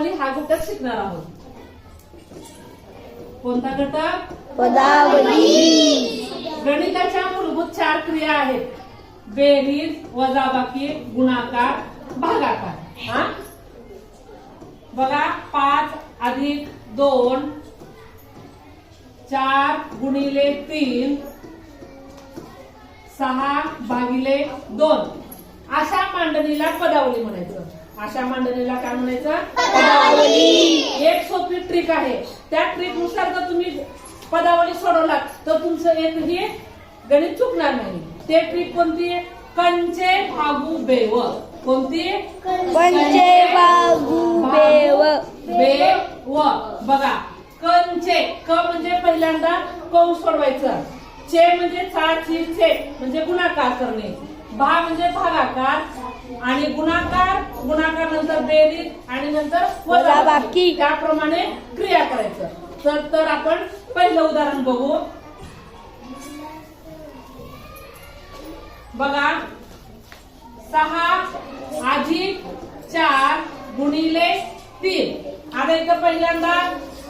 पदावली हा घटक शिकणार आहोत. कोणता घटक? पदावली. गणिताच्या मूलभूत चार क्रिया आहेत. बेरीज वजाबाकी गुणाकार भागाकार. हा? बघा पाच अधिक दोन चार गुणिले तीन सहा भागिले दोन. अशा मांडणीला पदावली म्हणायचं. अशा मांडणीला काय म्हणायचं? पदावली. एक सोपी ट्रिक आहे. त्या ट्रिकनुसार जर तुम्ही पदावली सोडवलात तर तुमचं एकही गणित चुकणार नाही. ते ट्रिक कोणती कंचे भागू बेव. कोणती? पंचे बागू बेव. बे व बघा कंचे क म्हणजे पहिल्यांदा कंस सोडवायचं. चे म्हणजे चार ची चे म्हणजे गुणाकार करणे. भा म्हणजे भागाकार आणि गुणाकार गुणाकार नंतर बेरीज आणि नंतर वजाबाकी. त्याप्रमाणे क्रिया करायचं. तर तर आपण पहिलं उदाहरण बघू. बघा. सहा अधिक चार गुणिले तीन. आता इथं पहिल्यांदा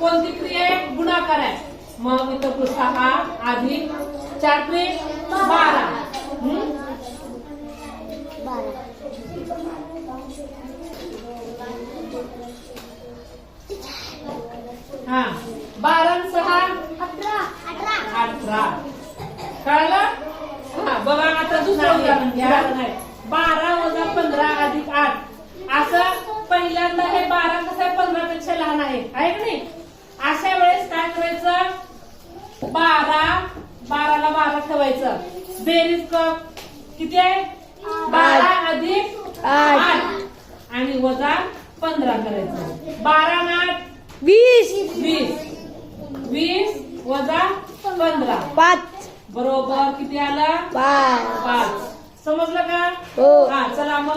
कोणती क्रिया आहे? गुणाकार आहे. मग इथं सहा अधिक चार बारा? हा बारा सहा? अठरा. कळलं? हा बघा आता दुसरं उदाहरण घ्या. बारा वजा पंधरा अधिक आठ. असं पहिल्यांदा हे बारा कसं आहे? पंधरा पेक्षा लहान आहे. आहे की नाही? अशा वेळेस काय करायचं? बारा बाराला बारा ठेवायचं. बेरीज क किती आहे? बारा अधिक आठ. आणि वजा पंधरा करायचं. बारा आठ. वीस. वीस. वीस वजा पंधरा. पाच. बरोबर किती आलं? पाच. पाच. समजलं का? हो. हा चला मग.